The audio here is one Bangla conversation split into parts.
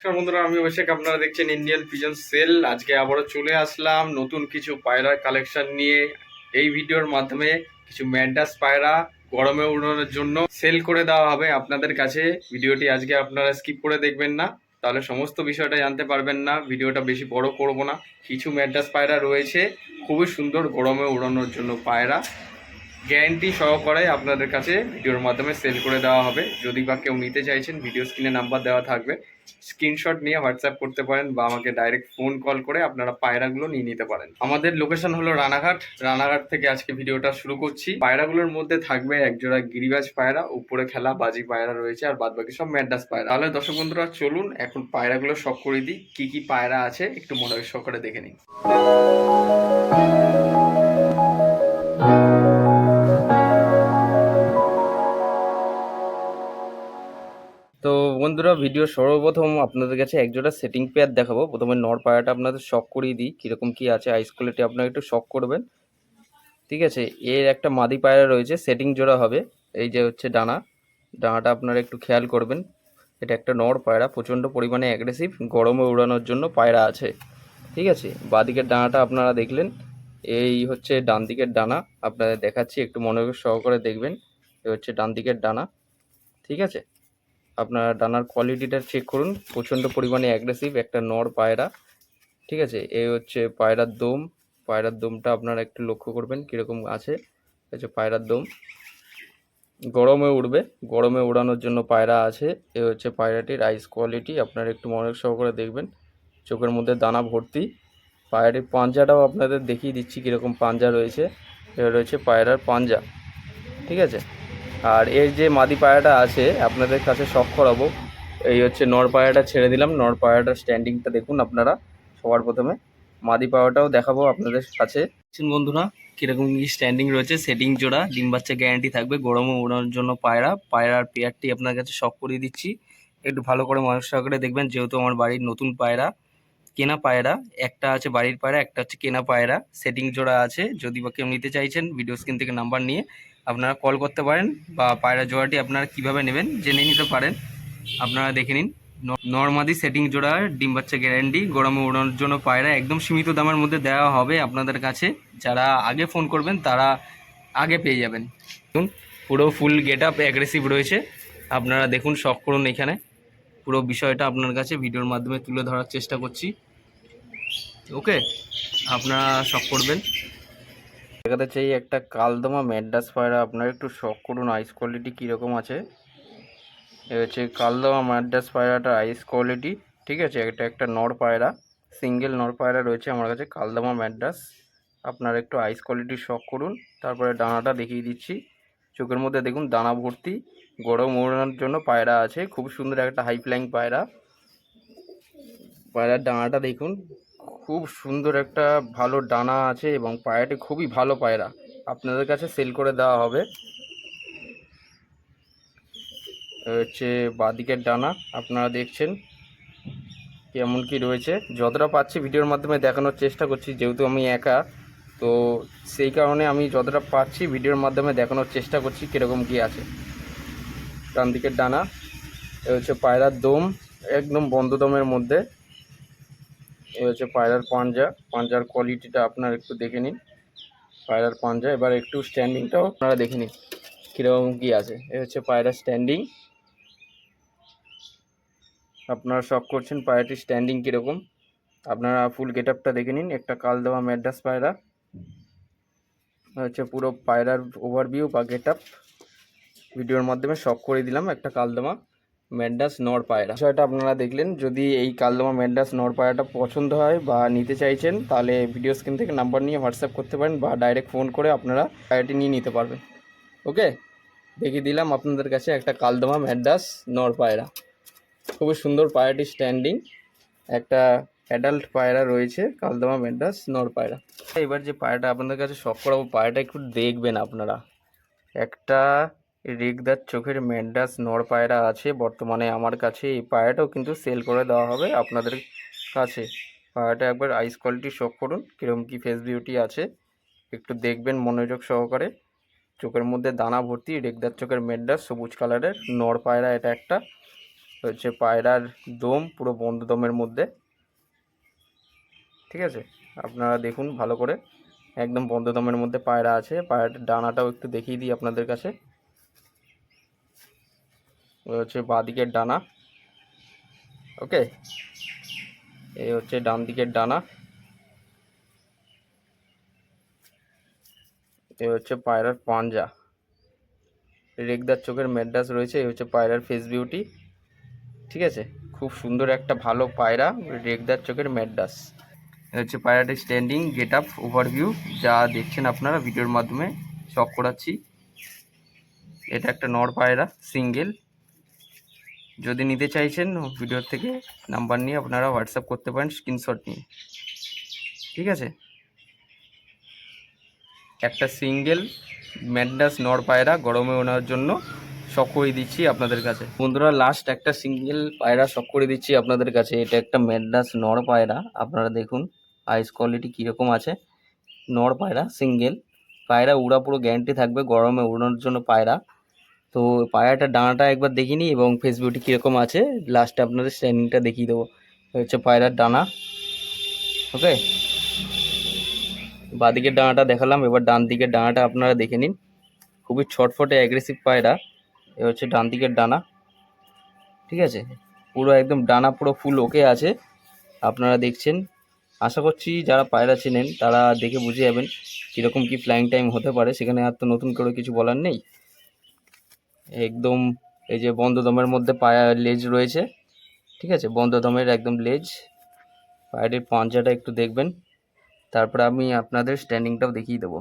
নমস্কার বন্ধুরা, আমি অভিষেক, আপনারা দেখছেন ইন্ডিয়ান পিজন সেল আজকে আবারও চলে আসলাম নতুন কিছু পায়রার কালেকশন নিয়ে। এই ভিডিওর মাধ্যমে কিছু ম্যান্ডাস পায়রা গরমে উড়ানোর জন্য সেল করে দেওয়া হবে আপনাদের কাছে। ভিডিওটি আজকে আপনারা স্কিপ করে দেখবেন না। তাহলে সমস্ত বিষয়টা জানতে পারবেন না। ভিডিওটা বেশি বড় করব না। কিছু ম্যান্ডাস পায়রা রয়েছে। খুবই সুন্দর গরমে উড়ানোর জন্য পায়রা। গ্যারান্টি সহকারে আপনাদের কাছে ভিডিওর মাধ্যমে সেল করে দেওয়া হবে। যদি বা কেউ নিতে চাইছেন, ভিডিও স্ক্রিনে নাম্বার দেওয়া থাকবে। স্ক্রিনশট নিয়ে হোয়াটসঅ্যাপ করতে পারেন বা আমাকে ডাইরেক্ট ফোন কল করে আপনারা পায়রাগুলো নিয়ে নিতে পারেন। আমাদের লোকেশন হলো রানাঘাট। রানাঘাট থেকে আজকে ভিডিওটা শুরু করছি। পায়রাগুলোর মধ্যে থাকবে একজোড়া গিরিবাজ পায়রা, উপরে খেলা বাজি পায়রা রয়েছে আর বাদ বাকি সব ম্যাডাস পায়রা। তাহলে দর্শক বন্ধুরা, চলুন এখন পায়রাগুলো সব করে দিই। কি কি পায়রা আছে, একটু মনোযোগ সহকারে দেখে নিন বন্ধুরা ভিডিও সর্বপ্রথম আপনাদের কাছে একজোড়া সেটিং পেয়ার দেখাবো। প্রথমে নর পায়াটা আপনাদের শক করিয়ে দিই, কীরকম কী আছে আইস কোয়ালিটি আপনারা একটু শক করবেন। ঠিক আছে, এর একটা মাদি পায়রা রয়েছে সেটিং জোড়া হবে, এই যে হচ্ছে ডানা। ডানাটা আপনারা একটু খেয়াল করবেন, এটা একটা নর পায়রা, প্রচণ্ড পরিমাণে অ্যাগ্রেসিভ গরমে উড়ানোর জন্য পায়রা আছে। ঠিক আছে, বাদিকের ডানাটা আপনারা দেখলেন, এই হচ্ছে ডান দিকের ডানা, আপনাদের দেখাচ্ছি, একটু মনোযোগ সহকারে দেখবেন এ হচ্ছে ডান দিকের ডানা। ঠিক আছে আপনার ডানার কোয়ালিটিটা চেক করুন। প্রচণ্ড পরিমাণে অ্যাগ্রেসিভ একটা নর পায়রা, ঠিক আছে? এ হচ্ছে পায়রার দম। পায়রার দমটা আপনারা একটু লক্ষ্য করবেন কীরকম আছে। হচ্ছে পায়রার দম। গরমে উড়বে। গরমে উড়ানোর জন্য পায়রা আছে। এ হচ্ছে পায়রাটির আইস কোয়ালিটি আপনারা একটু মনোযোগ সহকারে দেখবেন। চোখের মধ্যে দানা ভর্তি। পায়রাটির পাঞ্জাটাও আপনাদের দেখিয়ে দিচ্ছি কীরকম পাঞ্জা রয়েছে। এটা রয়েছে পায়রার পাঞ্জা, ঠিক আছে? আর এর যে মাদি পায়াটা আছে, আপনাদের কাছে শখ করাবো। এই হচ্ছে নর পায়রাটা ছেড়ে দিলাম। নর পায়রাটার স্ট্যান্ডিংটা দেখুন আপনারা, সবার প্রথমে। মাদি পায়রাটাও দেখাবো আপনাদের কাছে। বন্ধুরা, কীরকম কি স্ট্যান্ডিং রয়েছে? সেটিং জোড়া, ডিম বাচ্চা গ্যারান্টি থাকবে গরমে ওড়ানোর জন্য পায়রা। পায়রার পেয়ারটি আপনার কাছে শখ করিয়ে দিচ্ছি। একটু ভালো করে মানুষ সহকারে দেখবেন, যেহেতু আমার বাড়ির নতুন পায়রা, কেনা পায়রা। একটা আছে বাড়ির পায়রা, একটা হচ্ছে কেনা পায়রা। সেটিং জোড়া আছে, যদি বা কেউ নিতে চাইছেন ভিডিও স্ক্রিন থেকে নাম্বার নিয়ে আপনারা কল করতে পারেন বা পায়রা জোড়াটি আপনারা কীভাবে নেবেন জেনে নিতে পারেন। আপনারা দেখে নিন। নর্মাদি সেটিং জোড়া, ডিম বাচ্চা গ্যারান্টি গরমে ওড়ানোর জন্য পায়রা একদম সীমিত দামের মধ্যে দেওয়া হবে আপনাদের কাছে। যারা আগে ফোন করবেন, তারা আগে পেয়ে যাবেন। দেখুন, পুরো ফুল গেট আপ অ্যাগ্রেসিভ রয়েছে। আপনারা দেখুন শখ করুন এখানে। পুরো বিষয়টা আপনার কাছে ভিডিওর মাধ্যমে তুলে ধরার চেষ্টা করছি। ওকে আপনারা শখ করবেন। দেখাতে চাই একটা কালদমা ম্যাডাস পায়রা। আপনারা একটু শখ করুন আইস কোয়ালিটি কীরকম আছে। এ হচ্ছে কালদমা ম্যাডাস পায়রাটার আইস কোয়ালিটি ঠিক আছে? এটা একটা নর পায়রা সিঙ্গেল নর পায়রা রয়েছে আমার কাছে কালদমা ম্যাডাস আপনারা একটু আইস কোয়ালিটি শখ করুন, তারপরে ডানাটা দেখিয়ে দিচ্ছি। চোখের মধ্যে দেখুন, দানা ভর্তি, গরম ওড়ানোর জন্য পায়রা আছে। খুব সুন্দর একটা হাই ফ্লাইং পায়রা। পায়রার ডানাটা দেখুন খুব সুন্দর একটা ভালো ডানা আছে এবং পায়রাটি খুবই ভালো পায়রা। আপনাদের কাছে সেল করে দেওয়া হবে। হচ্ছে বাদিকের ডানা, আপনারা দেখছেন কেমন কি রয়েছে। যতটা পাচ্ছি ভিডিওর মাধ্যমে দেখানোর চেষ্টা করছি, যেহেতু আমি একা, তো সেই কারণে আমি যতটা পাচ্ছি ভিডিওর মাধ্যমে দেখানোর চেষ্টা করছি কীরকম কি আছে। ডান দিকের ডানা হচ্ছে পায়রার দম, একদম বন্ধ দমের মধ্যে। হচ্ছে পায়রার পাঞ্জা পাঞ্জার কোয়ালিটিটা আপনারা একটু দেখে নিন। পায়রার পাঞ্জা এবার একটু স্ট্যান্ডিংটাও আপনারা দেখে নিন, কীরকম কী আছে। এ হচ্ছে পায়রার স্ট্যান্ডিং আপনারা শখ করছেন পায়রাটির স্ট্যান্ডিং কীরকম। আপনারা ফুল গেট আপটা দেখে নিন, একটা কাল দেওয়া ম্যাড্রাস পায়রা হচ্ছে পুরো পায়রার ওভারভিউ বা গেট আপ ভিডিওর মাধ্যমে শখ করে দিলাম একটা কালদমা ম্যাডাস নর পায়রা। বিষয়টা আপনারা দেখলেন, যদি এই কালদমা ম্যাডাস নর পায়রাটা পছন্দ হয় বা নিতে চাইছেন, তাহলে ভিডিও স্ক্রিন থেকে নাম্বার নিয়ে হোয়াটসঅ্যাপ করতে পারেন বা ডাইরেক্ট ফোন করে আপনারা পায়রাটি নিয়ে নিতে পারবেন। ওকে? দেখিয়ে দিলাম আপনাদের কাছে একটা কালদমা ম্যাডাস নর পায়রা। খুবই সুন্দর পায়রাটি স্ট্যান্ডিং। একটা অ্যাডাল্ট পায়রা রয়েছে, কালদমা ম্যাডাস নর পায়রা। এবার যে পায়রাটা আপনাদের কাছে শখ করাবো, পায়রাটা একটু দেখবেন আপনারা। একটা রেগদার চোখের ম্যান্ডাস নর পায়রা আছে, বর্তমানে আমার কাছে এই পায়রাটাও কিন্তু সেল করে দেওয়া হবে আপনাদের কাছে। পায়রাটা একবার আইস কোয়ালিটি শখ করুন কীরকম কী ফেস বিউটি আছে, একটু দেখবেন মনোযোগ সহকারে। চোখের মধ্যে দানা ভর্তি রেগদার চোখের মেডাস সবুজ কালারের নর পায়রা এটা একটা। হচ্ছে পায়রার দম, পুরো বন্ধ দমের মধ্যে। ঠিক আছে? আপনারা দেখুন ভালো করে। একদম বন্ধ দমের মধ্যে পায়রা আছে, পায়রাটার ডানাটাও একটু দেখিয়ে দিই আপনাদের কাছে। হচ্ছে বাঁ দিকের ডানা। ওকে? এই হচ্ছে ডান দিকের ডানা। এই হচ্ছে পায়রার পাঞ্জা। রেগদার চোখের মেডাস রয়েছে, এই হচ্ছে পায়রার ফেস বিউটি ঠিক আছে? খুব সুন্দর একটা ভালো পায়রা, রেগদার চোখের মেডাস হচ্ছে পায়রাটি স্ট্যান্ডিং গেট আপ ওভারভিউ যা দেখছেন আপনারা ভিডিওর মাধ্যমে। শখ করাচ্ছি। এটা একটা নর পায়রা সিঙ্গেল যদি নিতে চাইছেন ভিডিওর থেকে নাম্বার নিয়ে আপনারা হোয়াটসঅ্যাপ করতে পারেন স্ক্রিনশট নিয়ে। ঠিক আছে? একটা সিঙ্গেল ম্যাডনাস নর পায়রা গরমে ওনার জন্য শখ করে দিচ্ছি আপনাদের কাছে। বন্ধুরা লাস্ট একটা সিঙ্গেল পায়রা শখ করে দিচ্ছি আপনাদের কাছে। এটা একটা ম্যাডনাস নর পায়রা। আপনারা দেখুন আইস কোয়ালিটি কীরকম আছে। নর পায়রা সিঙ্গেল পায়রা উড়া পুরো গ্যারান্টি থাকবে গরমে উড়ানোর জন্য পায়রা। তো পায়রাটার ডানাটা একবার দেখি দেখিনি এবং ফেস বিউটি কীরকম আছে। লাস্টে আপনাদের স্ট্যান্ডিংটা দেখিয়ে দেবো। হচ্ছে পায়রার ডানা ওকে বাঁদিকের ডানাটা দেখালাম, এবার ডান দিকের ডানাটা আপনারা দেখে নিন। খুবই ছটফটে অ্যাগ্রেসিভ পায়রা। এ হচ্ছে ডান দিকের ডানা ঠিক আছে? পুরো একদম ডানা পুরো ফুল ওকে আছে। আপনারা দেখছেন। আশা করছি যারা পায়রা চেনেন, তারা দেখে বুঝে যাবেন কীরকম কি ফ্লাইং টাইম হতে পারে। সেখানে আর তো নতুন করে কিছু বলার নেই। একদম এই যে বন্ধ দমের মধ্যে পায়া লেজ রয়েছে, ঠিক আছে? বন্ধ দমের একদম লেজ। পায়রাটির পাঞ্জাটা একটু দেখবেন। তারপরে আমি আপনাদের স্ট্যান্ডিংটাও দেখিয়ে দেবো।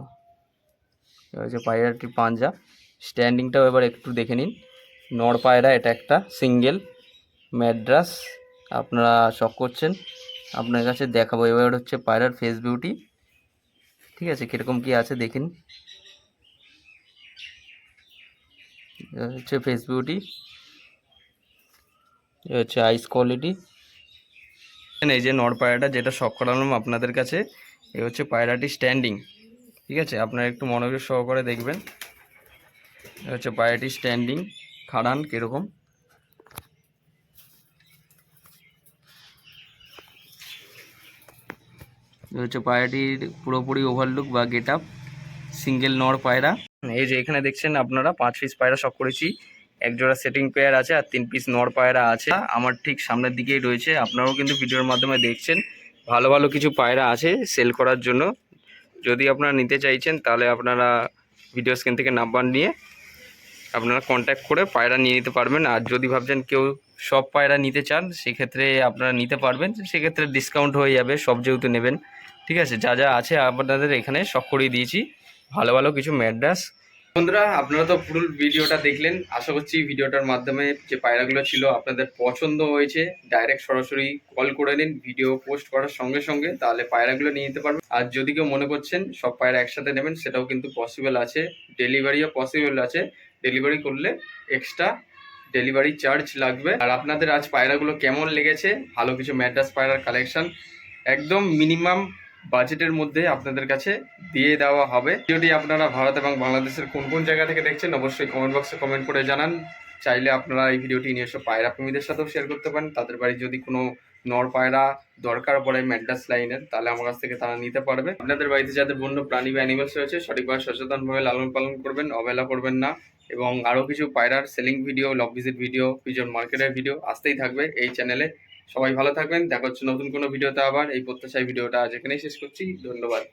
হচ্ছে পায়রাটির পাঞ্জা। স্ট্যান্ডিংটাও এবার একটু দেখে নিন। নর পায়রা, এটা একটা সিঙ্গেল ম্যাড্রাস আপনারা শখ করছেন। আপনার কাছে দেখাবো। এবার হচ্ছে পায়রার ফেস বিউটি ঠিক আছে? কীরকম কী আছে দেখেন এ হচ্ছে ফেস বিউটি হচ্ছে আইস কোয়ালিটি এই যে নর পায়রাটা যেটা শখ করালাম আপনাদের কাছে, এ হচ্ছে পায়রাটি স্ট্যান্ডিং ঠিক আছে? আপনারা একটু মনোযোগ সহকারে দেখবেন। হচ্ছে পায়রাটি স্ট্যান্ডিং খাড়ান কীরকম। হচ্ছে পায়রাটির পুরোপুরি ওভারলুক বা গেট আপ সিঙ্গেল নর পায়রা। এই যে এখানে দেখছেন আপনারা, পাঁচ পিস পায়রা শখ করেছি। এক জোড়া সেটিং পেয়ার আছে আর তিন পিস নর পায়রা আছে। আমার ঠিক সামনের দিকেই রয়েছে, আপনারাও কিন্তু ভিডিওর মাধ্যমে দেখছেন। ভালো ভালো কিছু পায়রা আছে সেল করার জন্য। যদি আপনারা নিতে চাইছেন, তাহলে আপনারা ভিডিও স্ক্রিন থেকে নাম্বার নিয়ে আপনারা কন্ট্যাক্ট করে পায়রা নিয়ে নিতে পারবেন। আর যদি ভাবছেন কেউ সব পায়রা নিতে চান, সেক্ষেত্রে আপনারা নিতে পারবেন। সেক্ষেত্রে ডিসকাউন্ট হয়ে যাবে, সব যেহেতু নেবেন। ঠিক আছে, যা যা আছে আপনাদের এখানে সব করিয়ে দিয়েছি। ভালো ভালো কিছু ম্যাড্রাস বন্ধুরা, আপনারা তো পুরো ভিডিওটা দেখলেন। আশা করছি ভিডিওটার মাধ্যমে যে পায়রাগুলো ছিল আপনাদের পছন্দ হয়েছে ডাইরেক্ট সরাসরি কল করে নিন ভিডিও পোস্ট করার সঙ্গে সঙ্গে, তাহলে পায়রাগুলো নিয়ে নিতে পারবেন। আর যদি কেউ মনে করছেন সব পায়রা একসাথে নেবেন, সেটাও কিন্তু পসিবল আছে। ডেলিভারিও পসিবল আছে। ডেলিভারি করলে এক্সট্রা ডেলিভারি চার্জ লাগবে। আর আপনাদের আজ পায়রাগুলো কেমন লেগেছে? ভালো কিছু ম্যাড্রাস পায়রার কালেকশন একদম মিনিমাম বাজেটের মধ্যে আপনাদের কাছে দিয়ে দেওয়া হবে। ভিডিওটি আপনারা ভারত এবং বাংলাদেশের কোন কোন জায়গা থেকে দেখছেন অবশ্যই কমেন্ট বক্সে কমেন্ট করে জানান। চাইলে আপনারা এই ভিডিওটি নিয়ে এসে পায়রা প্রেমীদের সাথেও শেয়ার করতে পারেন। তাদের বাড়ি যদি কোনো নর পায়রা দরকার পড়ে ম্যাডাস লাইনের তাহলে আমার কাছ থেকে তারা নিতে পারবে। আপনাদের বাড়িতে যাদের বন্য প্রাণী বা অ্যানিমেলস রয়েছে, সঠিকভাবে সচেতনভাবে লালন পালন করবেন, অবহেলা করবেন না। এবং আরও কিছু পায়রার সেলিং ভিডিও লব ভিজিট ভিডিও পিজন মার্কেটের ভিডিও আসতেই থাকবে এই চ্যানেলে সবাই ভালো থাকবেন। দেখা হচ্ছে নতুন কোনো ভিডিওতে আবার। এই প্রত্যাশায় ভিডিওটা আজ এখানেই শেষ করছি। ধন্যবাদ।